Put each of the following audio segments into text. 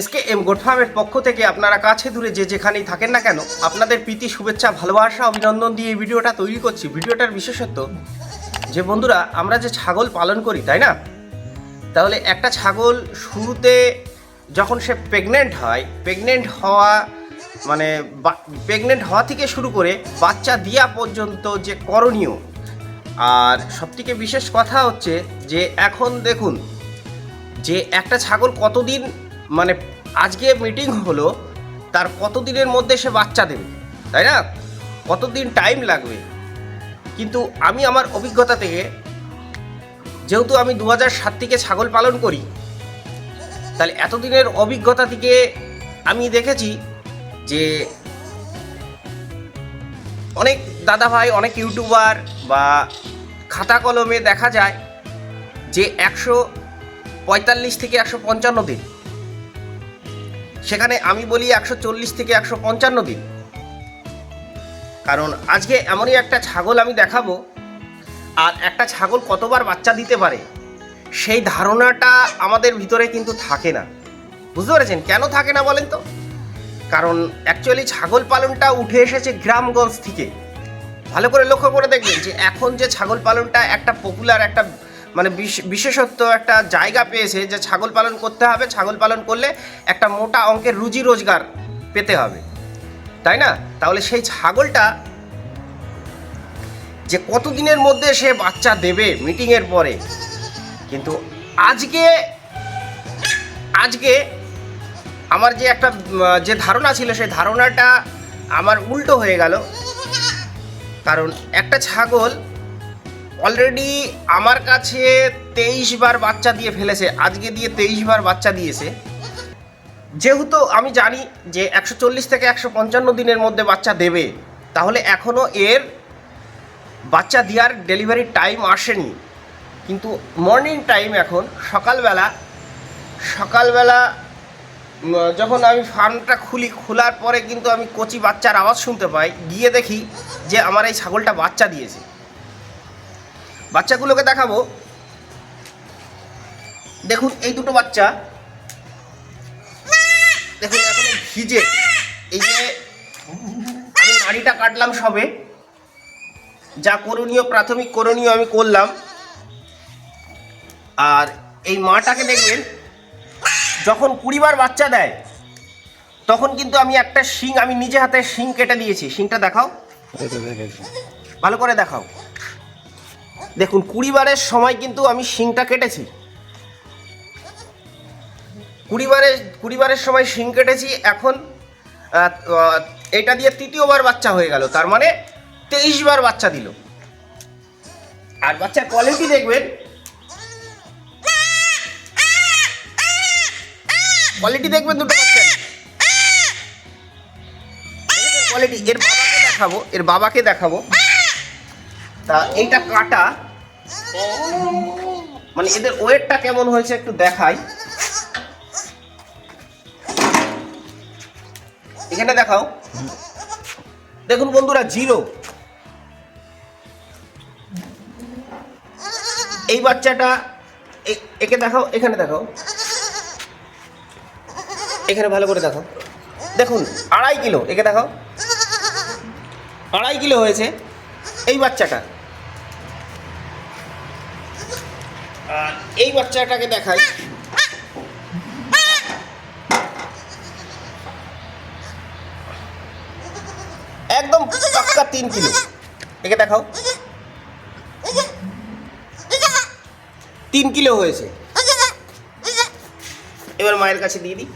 SK M গোটফার্মের পক্ষ থেকে আপনারা কাছে দূরে যে যেখানেই থাকেন না কেন, আপনাদের প্রীতি, শুভেচ্ছা, ভালোবাসা, অভিনন্দন দিয়ে এই ভিডিওটা তৈরি করছি। ভিডিওটার বিশেষত্ব যে বন্ধুরা, আমরা যে ছাগল পালন করি, তাই না? তাহলে একটা ছাগল শুরুতে যখন সে প্রেগনেন্ট হয় প্রেগনেন্ট হওয়া মানে প্রেগনেন্ট হওয়া থেকে শুরু করে বাচ্চা দেওয়া পর্যন্ত যে করণীয়, আর সবথেকে বিশেষ কথা হচ্ছে যে এখন দেখুন, যে একটা ছাগল কতদিন মানে আজকে মিটিং হলো, তার কতদিনের মধ্যে সে বাচ্চা দেবে, তাই না? কতদিন টাইম লাগবে? কিন্তু আমি আমার অভিজ্ঞতা থেকে, যেহেতু আমি দু হাজার সাত থেকে ছাগল পালন করি, তাহলে এতদিনের অভিজ্ঞতা থেকে আমি দেখেছি যে অনেক দাদা ভাই অনেক ইউটিউবার বা খাতা কলমে দেখা যায় যে একশো পঁয়তাল্লিশ থেকে একশো পঞ্চান্ন দিন। সেখানে আমি বলি একশো চল্লিশ থেকে একশো পঞ্চান্ন দিন। কারণ আজকে এমনই একটা ছাগল আমি দেখাবো, আর একটা ছাগল কতবার বাচ্চা দিতে পারে, সেই ধারণাটা আমাদের ভিতরে কিন্তু থাকে না। বুঝতে পেরেছেন? কেন থাকে না বলেন তো? কারণ অ্যাকচুয়ালি ছাগল পালনটা উঠে এসেছে গ্রামগঞ্জ থেকে। ভালো করে লক্ষ্য করে দেখবেন যে এখন যে ছাগল পালনটা একটা পপুলার একটা মানে বিশ- বিশেষত্ব একটা জায়গা পেয়েছে যে ছাগল পালন করতে হবে, ছাগল পালন করলে একটা মোটা অঙ্কের রুজি রোজগার পেতে হবে। তাই না? তাহলে সেই ছাগলটা যে কতদিনের মধ্যে সে বাচ্চা দেবে মিটিংয়ের পরে, কিন্তু আজকে আজকে আমার যে একটা, যে ধারণা ছিল, সেই ধারণাটা আমার উল্টো হয়ে গেল। কারণ একটা ছাগল অলরেডি আমার কাছে তেইশ বার বাচ্চা দিয়ে ফেলেছে, আজকে দিয়ে তেইশ বার বাচ্চা দিয়েছে। যেহেতু আমি জানি যে একশো চল্লিশ থেকে একশো পঞ্চান্ন দিনের মধ্যে বাচ্চা দেবে, তাহলে এখনও এর বাচ্চা দেওয়ার ডেলিভারি টাইম আসেনি। কিন্তু মর্নিং টাইম এখন, সকালবেলা সকালবেলা যখন আমি ফার্মটা খুলি, খোলার পরে কিন্তু আমি কচি বাচ্চার আওয়াজ শুনতে পাই, গিয়ে দেখি যে আমার এই ছাগলটা বাচ্চা দিয়েছে। বাচ্চাগুলোকে দেখাবো। দেখুন এই দুটো বাচ্চা। দেখুন এখন ভিজে এই যে আমি নাড়িটা কাটলাম সবে। যা করণীয় প্রাথমিক করণীয় আমি করলাম। আর এই মাটাকে দেখবেন যখন কুড়িবার বাচ্চা দেয় তখন কিন্তু আমি একটা শিং আমি নিজে হাতে শিং কেটে দিয়েছি। শিংটা দেখাও। ভালো করে দেখাও। দেখুন, কুড়িবারের সময় কিন্তু আমি শিংটা কেটেছি। কুড়িবারের কুড়িবারের সময় শিং কেটেছি, এখন এটা দিয়ে তৃতীয়বার বাচ্চা হয়ে গেল, তার মানে তেইশ বার বাচ্চা দিল। আর বাচ্চার কোয়ালিটি দেখবেন কোয়ালিটি দেখবেন দুটো বাচ্চার। কোয়ালিটি, এর বাবাকে দেখাবো, এর বাবাকে দেখাবো। তা এইটা কাটা। মানে এদের ওয়েটটা কেমন হয়েছে একটু দেখাই। এখানে দেখাও। দেখুন বন্ধুরা, জিরো। এই বাচ্চাটা একে দেখাও, এখানে দেখাও। এখানে ভালো করে দেখাও। দেখুন, আড়াই কিলো, একে দেখাও। আড়াই কিলো হয়েছে এই বাচ্চাটা। এই বাচ্চাটাকে দেখাই। একদম পাক্কা তিন কিলো। একে দেখাও। তিন কিলো হয়েছে। এবার মায়ের কাছে দিয়ে দিই।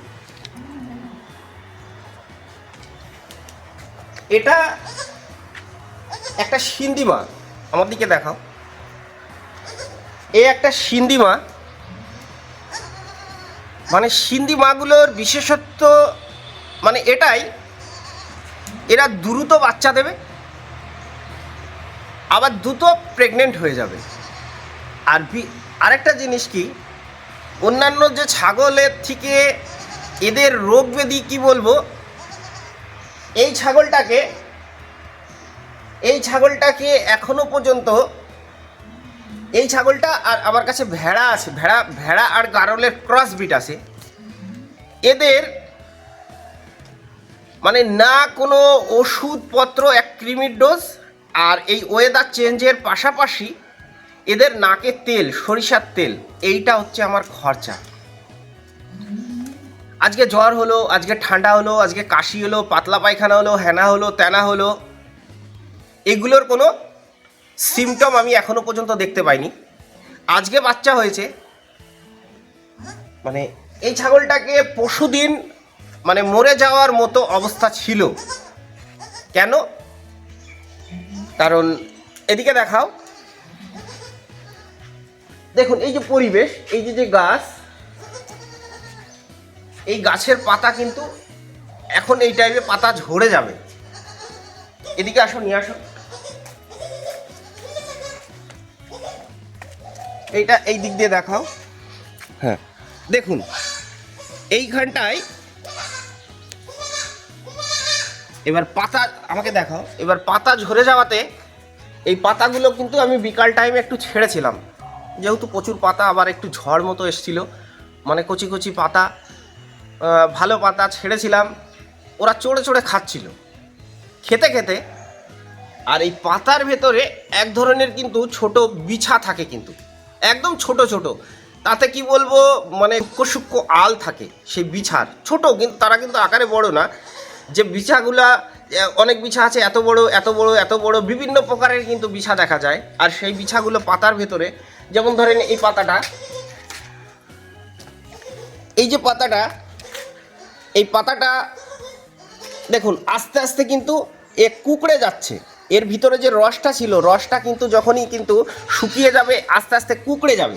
এটা একটা সিন্ধি মা আমার দিকে দেখাও। এ একটা সিন্ধি মা। মানে সিন্ধি মাগুলোর বিশেষত্ব মানে এটাই, এরা দ্রুত বাচ্চা দেবে, আবার দ্রুত প্রেগনেন্ট হয়ে যাবে। আর আরেকটা জিনিস কি, অন্যান্য যে ছাগলের থেকে এদের রোগ ব্যাধি কী বলব, এই ছাগলটাকে এই ছাগলটাকে এখনও পর্যন্ত এই ছাগলটা আর আমার কাছে ভেড়া আছে, ভেড়া ভেড়া আর গারলের ক্রস বিট আছে। এদের মানে না কোনো ওষুধপত্র, এক ক্রিমির ডোজ আর এই ওয়েদার চেঞ্জের পাশাপাশি এদের নাকে তেল, সরিষার তেল, এইটা হচ্ছে আমার খরচা। আজকে জ্বর হলো, আজকে ঠান্ডা হলো, আজকে কাশি হলো, পাতলা পায়খানা হলো, হেনা হলো, তেনা হলো, এগুলোর কোনো সিমটম আমি এখনও পর্যন্ত দেখতে পাইনি। আজকে বাচ্চা হয়েছে। মানে এই ছাগলটাকে পশুদিন মানে মরে যাওয়ার মতো অবস্থা ছিল। কেন? কারণ এদিকে দেখাও। দেখুন, এই যে পরিবেশ, এই যে যে গাছ, এই গাছের পাতা কিন্তু এখন এই টাইমে পাতা ঝরে যাবে। এদিকে আসো নিয়ে আসো এইটা এই দিক দিয়ে দেখাও। হ্যাঁ। দেখুন এইখানটায় এবার পাতা আমাকে দেখাও এবার পাতা ঝরে যাওয়াতে এই পাতাগুলো কিন্তু আমি বিকাল টাইমে একটু ছেড়েছিলাম। যেহেতু প্রচুর পাতা আবার একটু ঝড় মতো এসছিল। মানে কচি কচি পাতা ভালো পাতা ছেড়েছিলাম। ওরা চড়ে চড়ে খাচ্ছিল। খেতে খেতে আর এই পাতার ভেতরে এক ধরনের কিন্তু ছোট বিছা থাকে কিন্তু। একদম ছোট ছোট। তাতে কি বলব মানে সূক্ষ্ম আল থাকে সেই বিছার। ছোট কিন্তু তারা কিন্তু আকারে বড় না। যে বিছাগুলা অনেক বিছা আছে, এত বড় এত বড় এত বড়, বিভিন্ন প্রকারের কিন্তু বিছা দেখা যায়। আর সেই বিছাগুলো পাতার ভেতরে, যেমন ধরেন এই পাতাটা। এই যে পাতাটা, এই পাতাটা, দেখুন, আস্তে আস্তে কিন্তু এ কুকড়ে যাচ্ছে। এর ভিতরে যে রসটা ছিল, রসটা কিন্তু যখনই কিন্তু শুকিয়ে যাবে, আস্তে আস্তে কুকড়ে যাবে।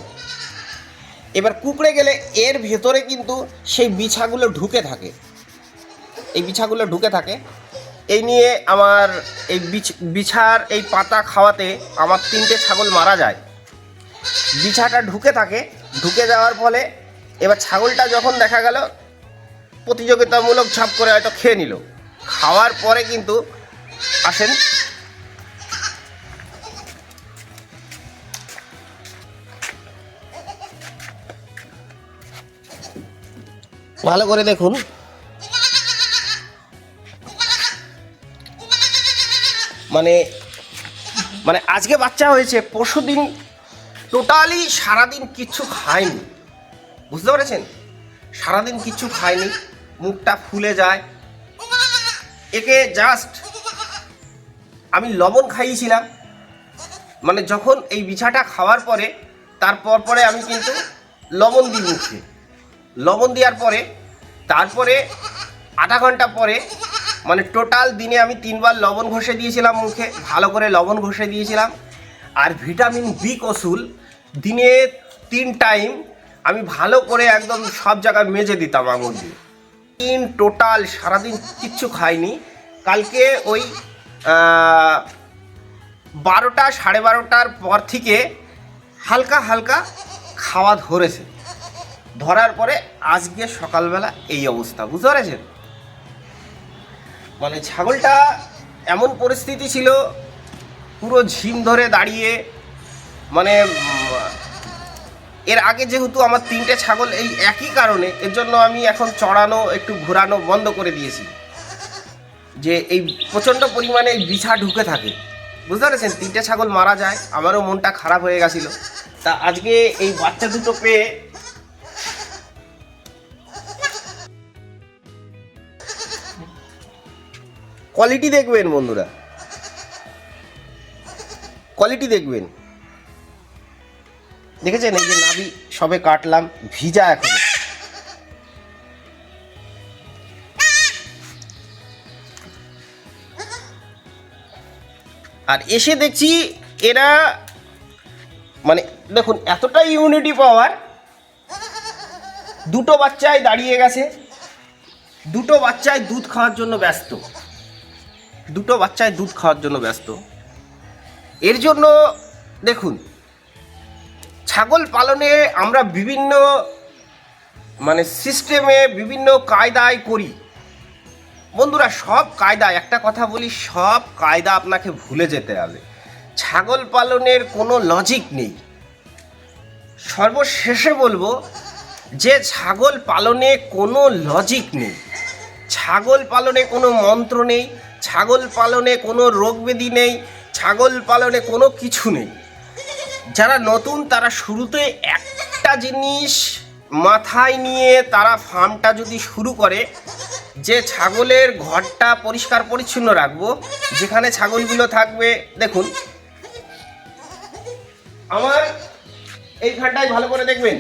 এবার কুকড়ে গেলে এর ভেতরে কিন্তু সেই বিছাগুলো ঢুকে থাকে। এই বিছাগুলো ঢুকে থাকে। এই নিয়ে আমার এই বিছ, বিছার এই পাতা খাওয়াতে আমার তিনটে ছাগল মারা যায়। বিছাটা ঢুকে থাকে, ঢুকে যাওয়ার ফলে এবার ছাগলটা যখন দেখা গেল, প্রতিযোগিতামূলক ঝাপ করে হয়তো খেয়ে নিল। খাওয়ার পরে কিন্তু আসেন ভালো করে দেখুন। মানে মানে আজকে বাচ্চা হয়েছে পরশু দিন টোটালি সারাদিন কিচ্ছু খায়নি। বুঝতে পেরেছেন? সারাদিন কিচ্ছু খায়নি, মুখটা ফুলে যায়। একে জাস্ট আমি লবণ খাইয়েছিলাম। মানে যখন এই বিছাটা খাওয়ার পরে, তারপর পরে আমি কিন্তু লবণ দিই মুখে। লবণ দেওয়ার পরে, তারপরে আধা ঘণ্টা পরে মানে টোটাল দিনে আমি তিনবার লবণ ঘষে দিয়েছিলাম মুখে, ভালো করে লবণ ঘষে দিয়েছিলাম। আর ভিটামিন বি কসুল দিনে তিন টাইম আমি ভালো করে একদম সব জায়গায় মেজে দিতাম আঙুল দিয়ে। তিন টোটাল সারাদিন কিচ্ছু খাইনি। কালকে ওই বারোটা সাড়ে বারোটার পর থেকে হালকা হালকা খাওয়া ধরেছে। ধরার পরে আজকে সকালবেলা এই অবস্থা, বুঝতে পেরেছেন? মানে ছাগলটা এমন পরিস্থিতি ছিল, পুরো ঝিম ধরে দাঁড়িয়ে মানে এর আগে যেহেতু আমার তিনটে ছাগল এই একই কারণে, এর জন্য আমি এখন চড়ানো, একটু ঘোরানো বন্ধ করে দিয়েছি। যে এই প্রচণ্ড পরিমাণে বিছা ঢুকে থাকে। বুঝতে পেরেছেন? তিনটে ছাগল মারা যায়, আমারও মনটা খারাপ হয়ে গেছিল। তা আজকে এই বাচ্চা দুটো পেয়ে কোয়ালিটি দেখবেন, বন্ধুরা। কোয়ালিটি দেখবেন। দেখেছেন? এই যে নাভি, সবে কাটলাম, ভিজা এখন। আর এসে দেখছি, এরা মানে দেখুন, এতটাই ইউনিটি পাওয়ার দুটো বাচ্চায় দাঁড়িয়ে গেছে, দুটো বাচ্চায় দুধ খাওয়ার জন্য ব্যস্ত। দুটো বাচ্চায় দুধ খাওয়ার জন্য ব্যস্ত। এর জন্য দেখুন, ছাগল পালনে আমরা বিভিন্ন মানে সিস্টেমে বিভিন্ন কায়দায় করি। বন্ধুরা, সব কায়দা একটা কথা বলি, সব কায়দা আপনাকে ভুলে যেতে হবে। ছাগল পালনের কোনো লজিক নেই। সর্বশেষে বলব যে ছাগল পালনে কোনো লজিক নেই। ছাগল পালনে কোনো মন্ত্র নেই, ছাগল পালনে কোনো রোগ ব্যাধি নেই, ছাগল পালনে কোনো কিছু নেই। যারা নতুন, তারা শুরুতে একটা জিনিস মাথায় নিয়ে তারা ফার্মটা যদি শুরু করে, যে ছাগলের ঘরটা পরিষ্কার পরিচ্ছন্ন রাখব, যেখানে ছাগলগুলো থাকবে, দেখুন। আমার এইখানটায় ভালো করে দেখবেন।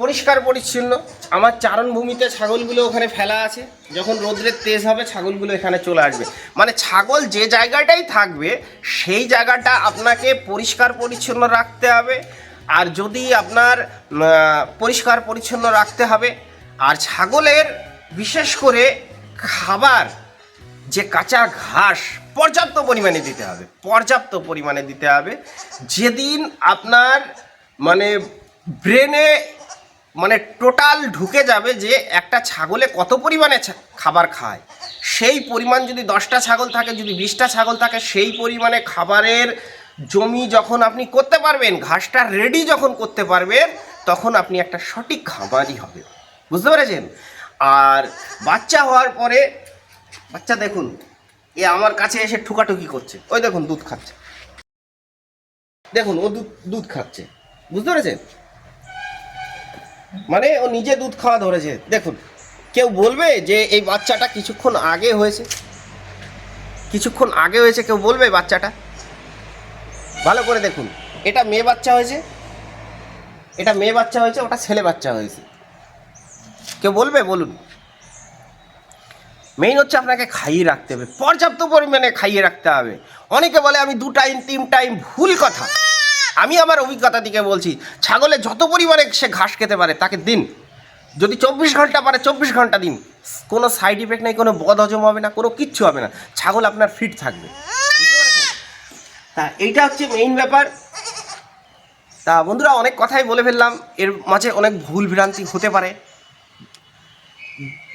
পরিষ্কার পরিচ্ছন্ন। আমার চারণভূমিতে ছাগলগুলো ওখানে ফেলা আছে। যখন রোদ্রের তেজ হবে, ছাগলগুলো এখানে চলে আসবে। মানে ছাগল যে জায়গাটাই থাকবে, সেই জায়গাটা আপনাকে পরিষ্কার পরিচ্ছন্ন রাখতে হবে। আর যদি আপনার পরিষ্কার পরিচ্ছন্ন রাখতে হবে, আর ছাগলের বিশেষ করে খাবার, যে কাঁচা ঘাস, পর্যাপ্ত পরিমাণে দিতে হবে। পর্যাপ্ত পরিমাণে দিতে হবে। যেদিন আপনার মানে ব্রেনে মানে টোটাল ঢুকে যাবে যে একটা ছাগলে কত পরিমাণে খাবার খায়। সেই পরিমাণ যদি দশটা ছাগল থাকে, যদি বিশটা ছাগল থাকে, সেই পরিমাণে খাবারের জমি যখন আপনি করতে পারবেন, ঘাসটা রেডি যখন করতে পারবেন, তখন আপনি একটা সঠিক খাবারই হবে। বুঝতে পেরেছেন? আর বাচ্চা হওয়ার পরে, বাচ্চা দেখুন, এ আমার কাছে এসে ঠুকাঠুকি করছে। ওই দেখুন, দুধ খাচ্ছে। দেখুন, ও দুধ দুধ খাচ্ছে। বুঝতে পেরেছেন? মানে ও নিজে দুধ খাওয়া ধরেছে। দেখুন, কেউ বলবে যে এই বাচ্চাটা কিছুক্ষণ আগে হয়েছে। কিছুক্ষণ আগে হয়েছে, কেউ বলবে বাচ্চাটা। ভালো করে দেখুন, এটা মেয়ে বাচ্চা হয়েছে, এটা মেয়ে বাচ্চা হয়েছে, ওটা ছেলে বাচ্চা হয়েছে। কেউ বলবে, বলুন। মেইন হচ্ছে আপনাকে খাইয়ে রাখতে হবে, পর্যাপ্ত পরিমাণে খাইয়ে রাখতে হবে। অনেকে বলে আমি দু টাইম তিন টাইম ভুল কথা। আমি আমার অভিজ্ঞতা থেকে বলছি, ছাগলে যত পরিমাণে সে ঘাস খেতে পারে, তাকে দিন। যদি চব্বিশ ঘণ্টা পারে, চব্বিশ ঘণ্টা দিন। কোনো সাইড ইফেক্ট নেই, কোনো বদ হজম হবে না, কোনো কিচ্ছু হবে না। ছাগল আপনার ফিট থাকবে। তা এইটা হচ্ছে মেইন ব্যাপার। তা বন্ধুরা, অনেক কথাই বলে ফেললাম। এর মাঝে অনেক ভুল ভ্রান্তি হতে পারে।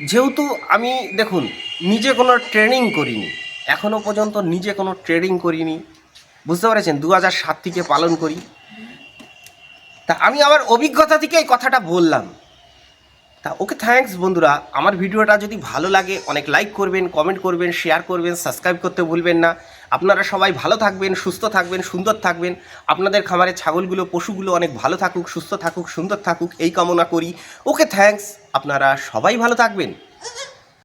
যেহেতু আমি, দেখুন, নিজে কোনো ট্রেনিং করিনি। এখনও পর্যন্ত নিজে কোনো ট্রেনিং করিনি। বুঝতে পেরেছেন? দু হাজার সাত থেকে পালন করি। তা আমি আমার অভিজ্ঞতা থেকে এই কথাটা বললাম। তা ওকে থ্যাঙ্কস বন্ধুরা। আমার ভিডিওটা যদি ভালো লাগে, অনেক লাইক করবেন কমেন্ট করবেন শেয়ার করবেন সাবস্ক্রাইব করতে ভুলবেন না। আপনারা সবাই ভালো থাকবেন, সুস্থ থাকবেন, সুন্দর থাকবেন। আপনাদের খামারে ছাগলগুলো, পশুগুলো অনেক ভালো থাকুক, সুস্থ থাকুক, সুন্দর থাকুক, এই কামনা করি। ওকে থ্যাঙ্কস আপনারা সবাই ভালো থাকবেন।